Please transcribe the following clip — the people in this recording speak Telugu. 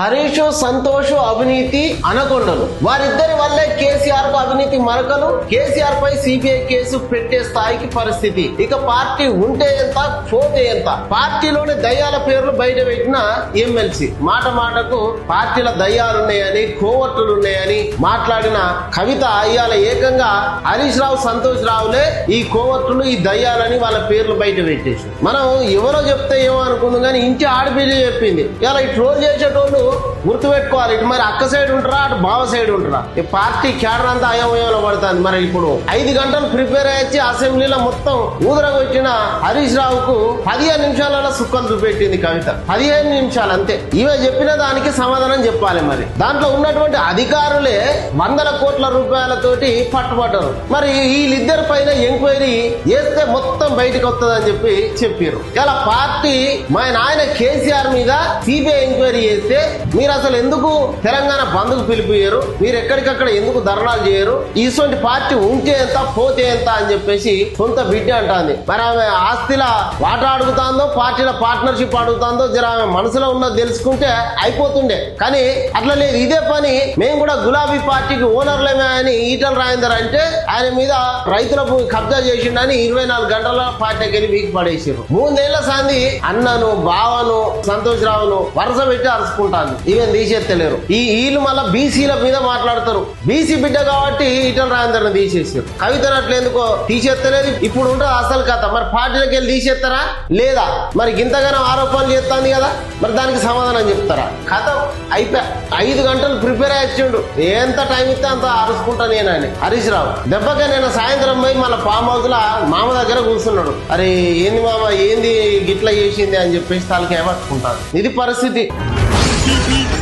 హరీష్ సంతోష్ అవినీతి అనకొండలు. వారిద్దరి వల్లే కేసీఆర్కు అవినీతి మరకలు కేసీఆర్ పై సిబిఐ కేసు పెట్టే స్థాయికి పరిస్థితి. ఇక పార్టీ ఉంటే ఎంత పోతే ఎంత? పార్టీలోని దయ్యాల పేర్లు బయట పెట్టిన ఎమ్మెల్సీ. మాట మాటకు పార్టీల దయ్యాలున్నాయని కోవర్టులున్నాయని మాట్లాడిన కవిత అయ్యాల ఏకంగా హరీష్ రావు సంతోష్ రావులే ఈ కోవట్టులు ఈ దయ్యాలని వాళ్ళ పేర్లు బయట పెట్టేసి మనం ఎవరో చెప్తే ఏమో అనుకుందాం కానీ ఇంటి ఆడపిల్ల చెప్పింది. ఇలా ఈ ట్రోల్ చేసేటోళ్ళు గుర్తుపెట్టుకోవాలి ఇటు మరి అక్క సైడ్ ఉంటారా అటు బావ సైడ్ ఉంటారా. ఈ పార్టీ క్యాడర్ అంతా అయోమయంలో పడుతుంది మరి ఇప్పుడు. ఐదు గంటలు ప్రిపేర్ అయ్యి అసెంబ్లీలో మొత్తం ఊదరగొచ్చిన హరీష్ రావుకు పదిహేను నిమిషాలలో సుక్కలు చూపెట్టింది కవిత. పదిహేను నిమిషాలు అంతే. ఈమె చెప్పిన దానికి సమాధానం చెప్పాలి మరి. దాంట్లో ఉన్నటువంటి అధికారులే వందల కోట్ల రూపాయలతోటి పట్టుబడ్డారు. మరి వీళ్ళిద్దరి పైన ఎంక్వైరీ చేస్తే మొత్తం బయటకు వస్తుందని చెప్పి చెప్పారు ఇలా పార్టీ మా నాయన కేసీఆర్ మీద సిబిఐ ఎంక్వైరీ చేస్తే మీరు అసలు ఎందుకు తెలంగాణ బంద్కు పిలిపియ్యరు? మీరు ఎక్కడికక్కడ ఎందుకు ధర్నాలు చేయరు? ఇటువంటి పార్టీ ఉంటే ఎంత పోతే ఎంత అని చెప్పేసి సొంత బిడ్డ అంటాంది. మరి ఆమె ఆస్తిల వాట అడుగుతాందో పార్టీల పార్ట్నర్షిప్ అడుగుతాందో జర ఆమె మనసులో ఉన్నది తెలుసుకుంటే అయిపోతుండే. కానీ అట్లా లేదు. ఇదే పని మేము కూడా గులాబీ పార్టీకి ఓనర్లేమే అని ఈటల రాయందర్ అంటే ఆయన మీద రైతుల భూమి కబ్జా చేసిండని ఇరవై నాలుగు గంటల పార్టీకి వెళ్ళి వీక్ పడేసారు మూడేళ్ళ సాంది అన్నను బావను సంతోష్ రావును వరుస పెట్టి అరుచుకుంటాను ఈవెన్ తీసేస్తలేరు. ఈ వీళ్ళు మళ్ళీ బీసీల మీద మాట్లాడతారు. బీసీ బిడ్డ కాబట్టి ఈటల రాజేందర్ తీసేసారు కవితను అట్లా ఎందుకో తీసేస్తలేదు? ఇప్పుడు ఉంటుంది అసలు కథ. మరి పార్టీలకు వెళ్ళి తీసేస్తారా? లేదా? మరి ఇంతగానో ఆరోపణలు చేస్తాంది కదా? మరి దానికి సమాధానం చెప్తారా? కథ అయిపోయా ఐదు గంటలు ప్రిపేర్ అయ్యిండు ఎంత టైం ఇస్తే అంత అరుచుకుంటా నేను అని హరీష్ రావు. దెబ్బగా నేను సాయంత్రం పోయి మళ్ళీ ఫామ్ హౌస్ లా మామ దగ్గర కూర్చున్నాడు. అరే ఏంది మామ? ఏంది గిట్ల చేసింది అని చెప్పేసి తలకి ఏమట్టుకుంటాను ఇది పరిస్థితి. beep.